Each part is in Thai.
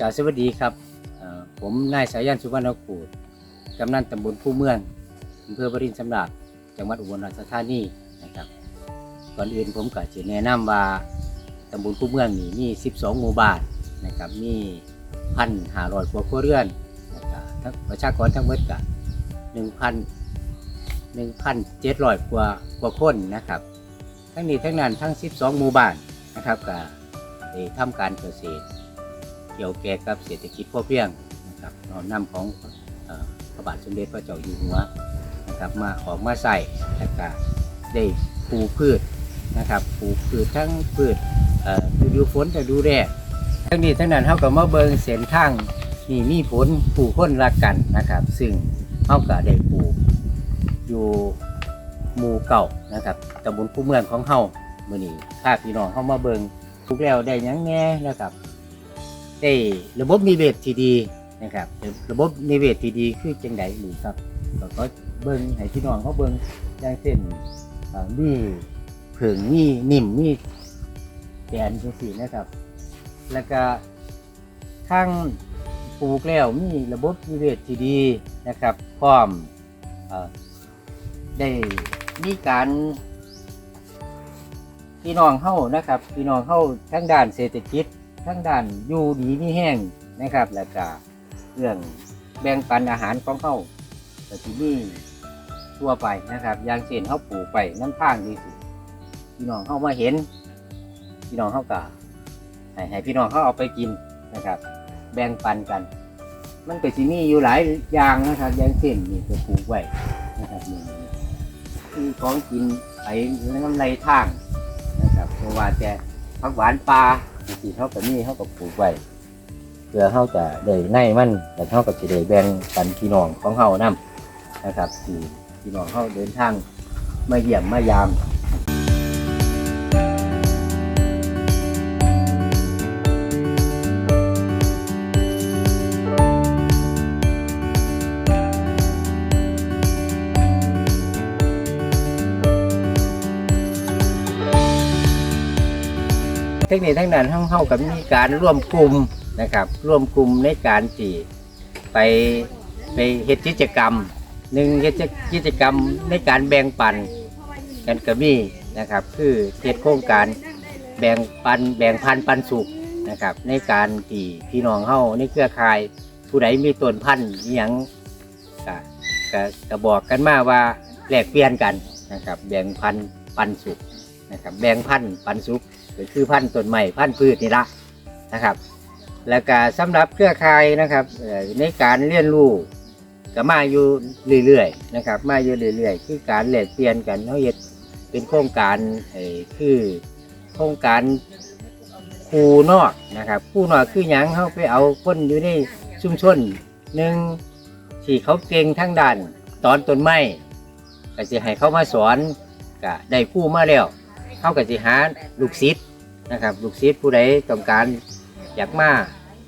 กล่าวสวัสดีครับ ผมนายสายันสุวรรณกูดกำนันตำบลผู้เมืองอำเภอบรินทสำราบจังหวัดอุบลราชธานีนะครับก่อนอื่นผมก็จะแนะนำว่าตำบลผู้เมืองนี่มี 12 หมู่บ้านนะครับมีพันหารอยกว่าครัวเรือนนะครับทั้งประชากรทั้งหมดก็หนึ่งพันหนึ่งพันเจ็ดร้อยกว่ากว่าคนนะครับ ทั้งนี้ทั้งนั้นทั้ง 12 หมู่บ้านนะครับก็ได้ทำการเกษตร เกี่ยวแก่กับเศรษฐกิจพอเพียงนะครับนอนนำของอพระบาทสมเด็จพระเจ้าอยู่หัวนะครับมาออกมาใส่แล้วก็ได้ปลูกพืชนะครับปลูกพืชทั้งพืชเอ่อฤดูฝนฤดูแล้งทั้งนี้ทั้งนั้นเขาก็มาเบิงเส้นทางนี่มีผลปลูกคนรักกันนะครับ ซึ่งเขาก็ได้ปลูกอยู่หมู่เก่านะครับตำบลผู้เมืองของเฮามื่อนี้ถ้าพี่น้องเข้ามาเบิงปลูกแล้วได้ยังแน่นะครับ ได้ระบบนิเวศที่ดีนะครับระบบนิเวศที่ดีคือจังไดหรือครับก็ก็เบิ่งให้พี่น้องเขาเบิ่งอย่างเช่นเอ่อมีเผิงมีนิ่มมีแกนจังซี่นะครับ แล้วก็ทางปลูกแล้วมีระบบนิเวศที่ดีนะครับพร้อมอได้มีการพี่น้องเฮานะครับ พี่น้องเฮาทั้งด้านเศรษฐกิจ ทั้งด้านอยู่ดีมีแห้งนะครับ แล้วก็เรื่องแบ่งปันอาหารของเขาแต่ที่นี่ทั่วไปนะครับอย่างเช่นเขาปลูกไปน้ำทางดีสิพี่น้องเขามาเห็น พี่น้องเขาก็ให้ให้พี่น้องเขาเอาไปกินนะครับ แบ่งปันกัน มันก็สิมีอยู่หลายอย่างนะครับอย่างเช่นนี่ก็ปลูกไว้นะครับนี่คือของกินไปน้ำไรทางนะครับเพราะว่าแต่ผักหวานปลา ที่เขาก็มีเขาก็ปลูกไว้เพื่อเขาจะได้ในมันแต่เขาก็จะได้แบ่งปันพี่น้องของเขานํนะครับที่พี่น้องเขาเดินทางมาเยี่ยมมายาม ทคนิคทั้งนั้นห้องเข้ากับมีการร่วมกลุ่มนะครับ ร่วมกลุ่มในการที่ไปไปเฮ็ดกิจกรรมหนึ่งเฮ็ดกิจกรรมในการแบ่งปันกันก็มีนะครับ คือเฮ็ดโครงการแบ่งปันแบ่งพันปันสุขนะครับ ในการที่พี่น้องเฮาในเครือข่ายผู้ใดมีต้นพันธุ์อหยังก็ก็ก็บอกกันมาว่าแลกเปลี่ยนกันนะครับ แบ่งพันปันสุขนะครับ แบ่งพันปันสุข ก็คือพันธุ์ต้นไม้พันธุ์พืชนี่ละนะครับ แล้วก็สำหรับเครือข่ายนะครับในการเรียนรู้ก็มาอยู่เรื่อยๆนะครับ มาอยู่เรื่อยๆคือการแลกเปลี่ยนกันเขาเฮ็ดเป็นโครงการคือโครงการครูนอกนะครับครูนอกคือหยังเขาไปเอาคนอยู่ในชุมชนหนึ่งที่เขาเก่งทั้งด้านตอนต้นไม้ก็จะให้เขามาสอนก็ได้คู่มาแล้ว เขาก็สิหาลูกศิษย์นะครับ ลูกศิษย์ผู้ใดต้องการอยากมา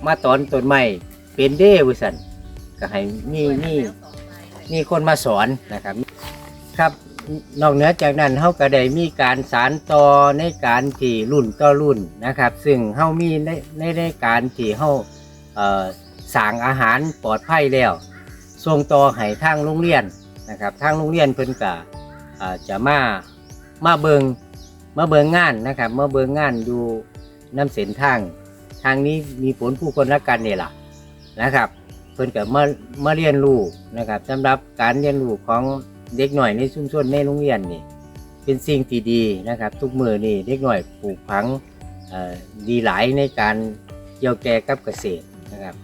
มาตอนต้นไม้เป็นเด้วิสันก็ให้มีมีมีคนมาสอนนะครับ ครับนอกเหนือจากนั้นเขาก็ได้มีการสารต่อในการที่รุ่นต่อรุ่นนะครับ ซึ่งเขามีในในในการที่เขาเสั่งอาหารปลอดภัยแล้วส่งต่อให้ทางโรงเรียนนะครับทางโรงเรียนเพิ่นก็เอ่อจะมามาเบิง มาเบิงงานนะครับมาเบิงงานอยู่น้ำเส้นทาง ทางนี้มีผลผู้คนรักกันเนี่ยล่ะนะครับ เพิ่นกับมามาเรียนรู้นะครับสำหรับการเรียนรู้ของเด็กหน่อยในชุมชนในโรงเรียนนี่เป็นสิ่งที่ดีนะครับ ทุกมือนี่เด็กหน่อยปลูกฝังดีหลายในการเกี่ยวแก่กับเกษตรนะครับ